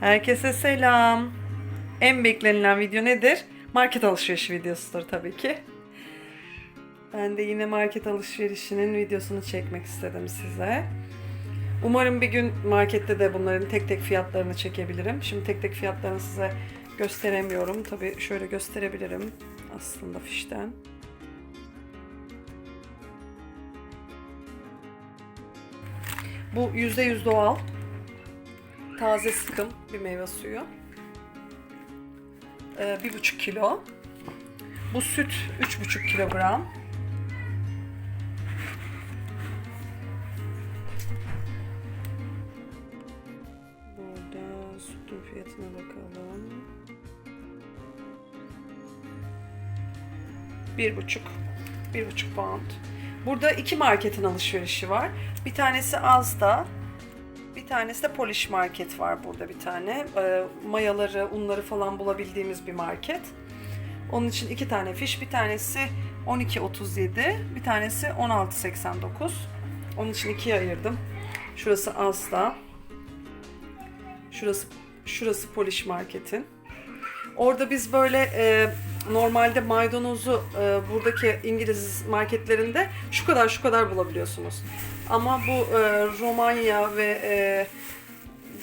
Herkese selam. En beklenilen video nedir? Market alışverişi videosudur tabii ki. Ben de yine market alışverişinin videosunu çekmek istedim size. Umarım bir gün markette de bunların tek tek fiyatlarını çekebilirim. Şimdi tek tek fiyatlarını size gösteremiyorum. Tabii şöyle gösterebilirim aslında fişten. Bu %100 doğal. Taze sıkım bir meyve suyu. Ee, bir buçuk kilo. Bu süt üç buçuk kilogram. Burada sütün fiyatına bakalım. Bir buçuk. Bir buçuk pound. Burada iki marketin alışverişi var. Bir tanesi Azda, bir tanesi de Polish Market var burada bir tane. Ee, mayaları, unları falan bulabildiğimiz bir market. Onun için iki tane fiş. Bir tanesi 12.37, bir tanesi 16.89. Onun için ikiye ayırdım. Şurası Asda. Şurası şurası Polish Market'in. Orada biz böyle e, normalde maydanozu e, buradaki İngiliz marketlerinde şu kadar şu kadar bulabiliyorsunuz. Ama bu e, Romanya ve e,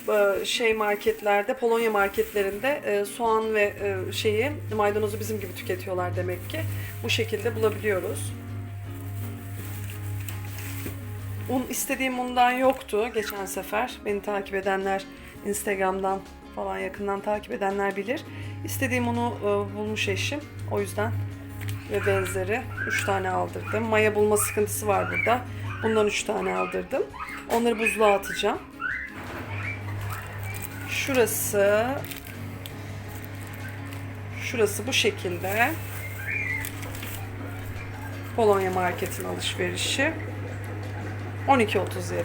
e, şey marketlerde, Polonya marketlerinde e, soğan ve e, şeyi maydanozu bizim gibi tüketiyorlar demek ki. Bu şekilde bulabiliyoruz. Un istediğim undan yoktu geçen sefer. Beni takip edenler Instagram'dan falan yakından takip edenler bilir. İstediğim unu e, bulmuş eşim. O yüzden ve benzeri 3 tane aldırdım. Maya bulma sıkıntısı var burada. Bundan 3 tane aldırdım. Onları buzluğa atacağım. Şurası Şurası bu şekilde. Polonya marketin alışverişi. 12.37.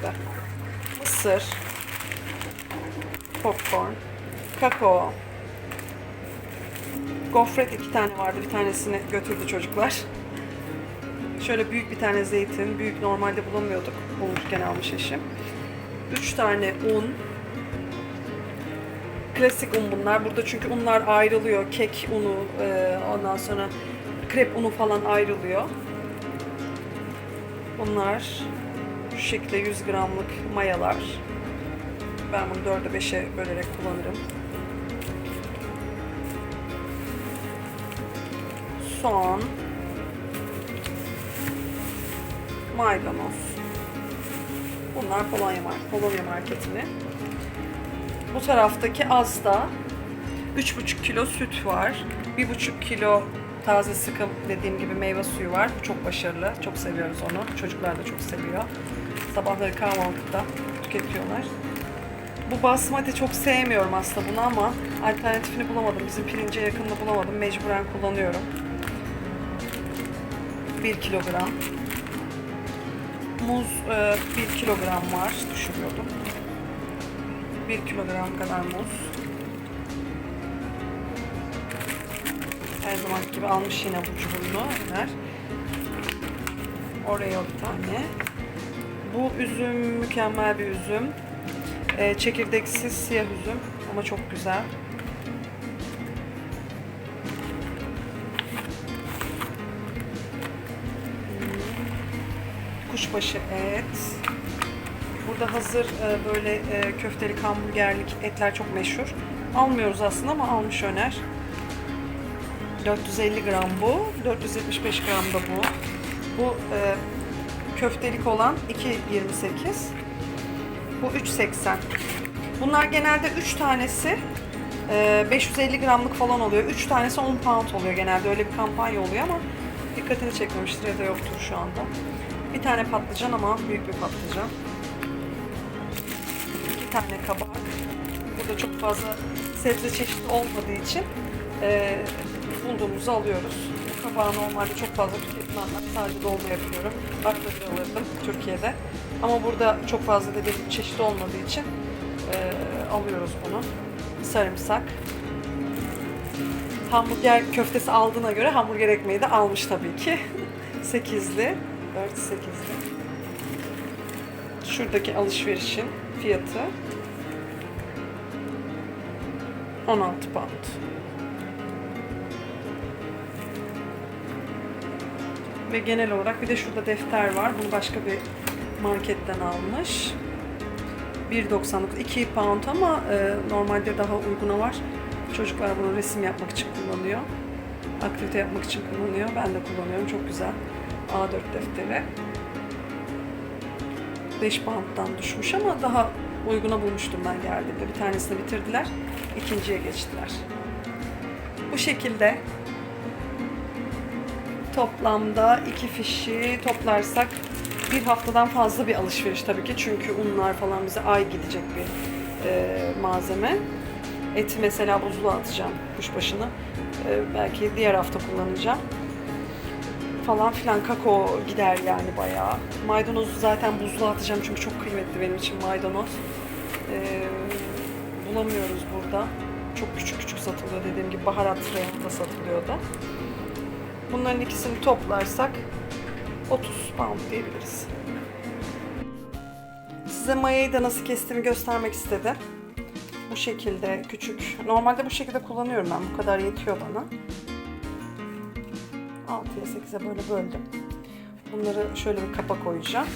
Mısır. Popcorn. Kakao. Gofret iki tane vardı. Bir tanesini götürdü çocuklar. Şöyle büyük bir tane zeytin. Büyük normalde bulamıyorduk. Bulmuşken almış eşim. Üç tane un. Klasik un bunlar. Burada çünkü unlar ayrılıyor. Kek unu, e, ondan sonra krep unu falan ayrılıyor. Bunlar şu şekilde 100 gramlık mayalar. Ben bunu 4'e 5'e bölerek kullanırım. Soğan. Maydanoz. Bunlar Polonya, Polonya marketini. Bu taraftaki Azda 3,5 kilo süt var. 1,5 kilo taze sıkım dediğim gibi meyve suyu var. Çok başarılı. Çok seviyoruz onu. Çocuklar da çok seviyor. Sabahları kahvaltıda tüketiyorlar. Bu basmati çok sevmiyorum aslında bunu ama alternatifini bulamadım. Bizim pirince yakınını bulamadım. Mecburen kullanıyorum. 1 kilogram. Muz e, 1 kilogram var. Düşünüyordum. 1 kilogram kadar muz. Her zaman gibi almış yine bu çubuğunu Ömer. Oreo bir tane. Bu üzüm mükemmel bir üzüm. Ee, çekirdeksiz siyah üzüm ama çok güzel. Kuşbaşı et. Burada hazır e, böyle e, köftelik, hamburgerlik etler çok meşhur. Almıyoruz aslında ama almış Öner. 450 gram bu. 475 gram da bu. Bu e, köftelik olan 2.28. Bu 3.80. Bunlar genelde 3 tanesi e, 550 gramlık falan oluyor. 3 tanesi 10 pound oluyor genelde. Öyle bir kampanya oluyor ama dikkatini çekmemiştir ya da yoktur şu anda. Bir tane patlıcan ama büyük bir patlıcan. İki tane kabak. Burada çok fazla sebze çeşidi olmadığı için e, bulduğumuzu alıyoruz. Bu kabağı normalde çok fazla tüketmem. Sadece dolma yapıyorum. Baklagil alırdım Türkiye'de. Ama burada çok fazla dediğim çeşit olmadığı için e, alıyoruz bunu. Sarımsak. Hamburger köftesi aldığına göre hamburger ekmeği de almış tabii ki. 8'li. 4 8'li. Şuradaki alışverişin fiyatı 16 pound. Ve genel olarak bir de şurada defter var. Bunu başka bir marketten almış. 1.99 2 pound ama e, normalde daha uyguna var. Çocuklar bunu resim yapmak için kullanıyor. Aktivite yapmak için kullanıyor. Ben de kullanıyorum. Çok güzel. A4 defteri. 5 pound'dan düşmüş ama daha uyguna bulmuştum ben geldiğimde. Bir tanesini bitirdiler. ikinciye geçtiler. Bu şekilde toplamda iki fişi toplarsak bir haftadan fazla bir alışveriş tabii ki. Çünkü unlar falan bize ay gidecek bir e, malzeme. Eti mesela buzluğa atacağım kuşbaşını. E, belki diğer hafta kullanacağım. Falan filan kakao gider yani bayağı. Maydanozu zaten buzluğa atacağım çünkü çok kıymetli benim için maydanoz. E, bulamıyoruz burada. Çok küçük küçük satılıyor dediğim gibi baharat reyonunda satılıyordu. Bunların ikisini toplarsak 30 pound diyebiliriz. Size mayayı da nasıl kestiğimi göstermek istedim. Bu şekilde küçük. Normalde bu şekilde kullanıyorum ben. Bu kadar yetiyor bana. 6'ya 8'e böyle böldüm. Bunları şöyle bir kapa koyacağım.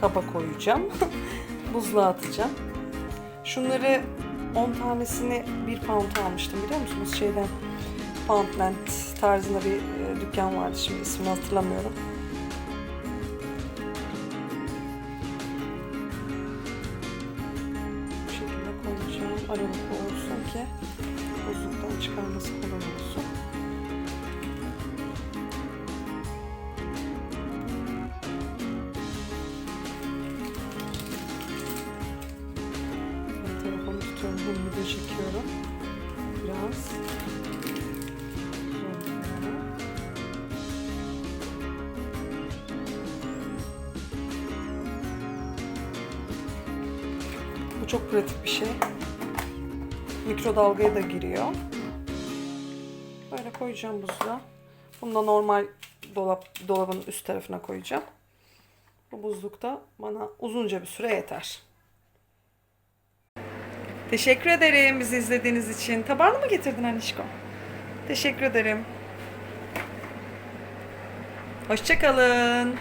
Kaba koyacağım. Buzluğa atacağım. Şunları 10 tanesini 1 pound almıştım biliyor musunuz? Şeyden Poundland tarzında bir e, dükkan vardı. Şimdi ismini hatırlamıyorum. Bu şekilde koyacağım. Aralıklı olsun ki buzluktan çıkarması kolay olsun. Tutuyorum. Bunu video çekiyorum. Biraz. Bu çok pratik bir şey. Mikrodalgaya da giriyor. Böyle koyacağım buzluğa. Bunu da normal dolap dolabın üst tarafına koyacağım. Bu buzlukta bana uzunca bir süre yeter. Teşekkür ederim bizi izlediğiniz için. Tabağını mı getirdin Anişko? Teşekkür ederim. Hoşçakalın.